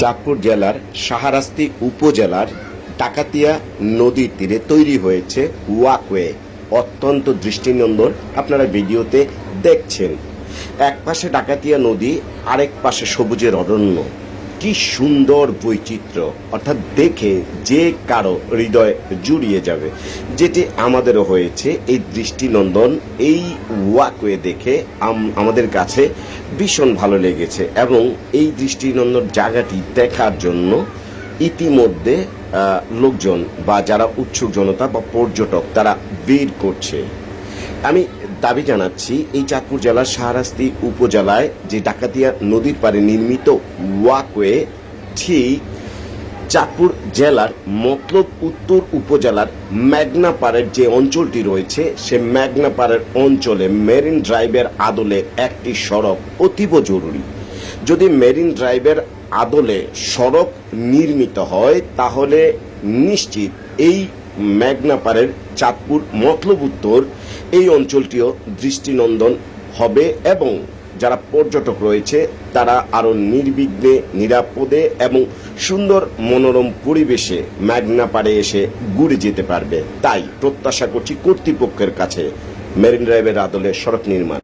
চাঁদপুর জেলার সাহারাস্তি উপজেলার ডাকাতিয়া নদীর তীরে তৈরি হয়েছে ওয়াকওয়ে। অত্যন্ত দৃষ্টিনন্দন আপনারা ভিডিওতে দেখছেন। এক পাশে ডাকাতিয়া নদী, আরেক পাশে সবুজের অরণ্য। কি সুন্দর বৈচিত্র্য। অর্থাৎ দেখে যে কারও হৃদয় জুড়িয়ে যাবে। যেটি আমাদেরও হয়েছে এই দৃষ্টিনন্দন, এই ওয়াকওয়ে দেখে আম- আমাদের কাছে ভীষণ ভালো লেগেছে এবং এই দৃষ্টিনন্দন জায়গাটি দেখার জন্য ইতিমধ্যে লোকজন বা যারা উৎসুক জনতা বা পর্যটক, তারা ভিড় করছে। আমি দাবি জানাচ্ছি, এই চাঁদপুর জেলার শাহরাস্তি উপজেলায় যে ডাকাতিয়া নদীর পাড়ে নির্মিত ওয়াকওয়ে, ঠিক চাঁদপুর জেলার মতলব উত্তর উপজেলার ম্যাগনাপাড়ের যে অঞ্চলটি রয়েছে, সে ম্যাগনাপাড়ের অঞ্চলে মেরিন ড্রাইভের আদলে একটি সড়ক অতীব জরুরি। যদি মেরিন ড্রাইভের আদলে সড়ক নির্মিত হয়, তাহলে নিশ্চিত এই ম্যাগনাপাড়ের চাঁদপুর, মতলব উত্তর, এই অঞ্চলটিও দৃষ্টিনন্দন হবে এবং যারা পর্যটক রয়েছে, তারা আরও নির্বিঘ্নে, নিরাপদে এবং সুন্দর মনোরম পরিবেশে ম্যাগনা পাড়ে এসে ঘুরে যেতে পারবে। তাই প্রত্যাশা করছি কর্তৃপক্ষের কাছে। মেরিন ড্রাইভের আদলে সড়ক নির্মাণ।